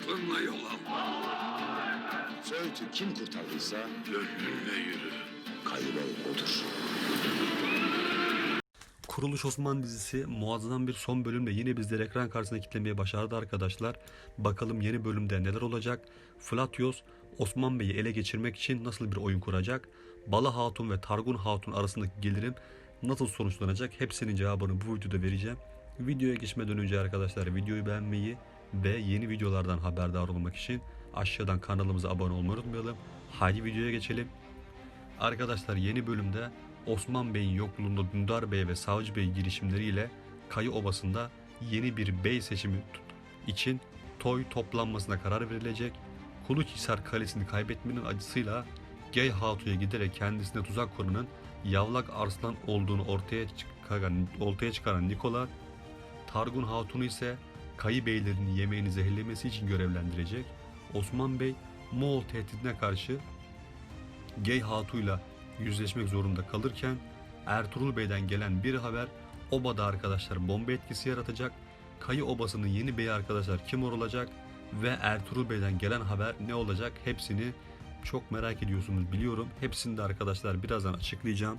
aklınla yol al. Söğüt'ü kim kurtardıysa Gönlünle yürü. Kayıbey odur. Kuruluş Osman dizisi muazzam bir son bölümle yine bizleri ekran karşısına kitlemeye başardı arkadaşlar. Bakalım yeni bölümde neler olacak? Flatios Osman Bey'i ele geçirmek için nasıl bir oyun kuracak? Bala Hatun ve Targun Hatun arasındaki gelirim nasıl sonuçlanacak? Hepsinin cevabını bu videoda vereceğim. Videoya geçmeden önce arkadaşlar videoyu beğenmeyi ve yeni videolardan haberdar olmak için aşağıdan kanalımıza abone olmayı unutmayalım. Haydi videoya geçelim. Arkadaşlar yeni bölümde Osman Bey'in yokluğunda Dündar Bey ve Savcı Bey girişimleriyle Kayı Obası'nda yeni bir bey seçimi için toy toplanmasına karar verilecek. Kuluçhisar Kalesi'ni kaybetmenin acısıyla Gey Hatu'ya giderek kendisine tuzak kuranın Yavlak Arslan olduğunu ortaya çıkaran, ortaya çıkaran Nikola, Targun Hatun'u ise Kayı Beylerin yemeğini zehirlemesi için görevlendirecek. Osman Bey Moğol tehdidine karşı Gey Hatu'yla yüzleşmek zorunda kalırken Ertuğrul Bey'den gelen bir haber obada arkadaşlar bomba etkisi yaratacak. Kayı obasının yeni beyi arkadaşlar kim olacak ve Ertuğrul Bey'den gelen haber ne olacak hepsini çok merak ediyorsunuz biliyorum. Hepsini de arkadaşlar birazdan açıklayacağım.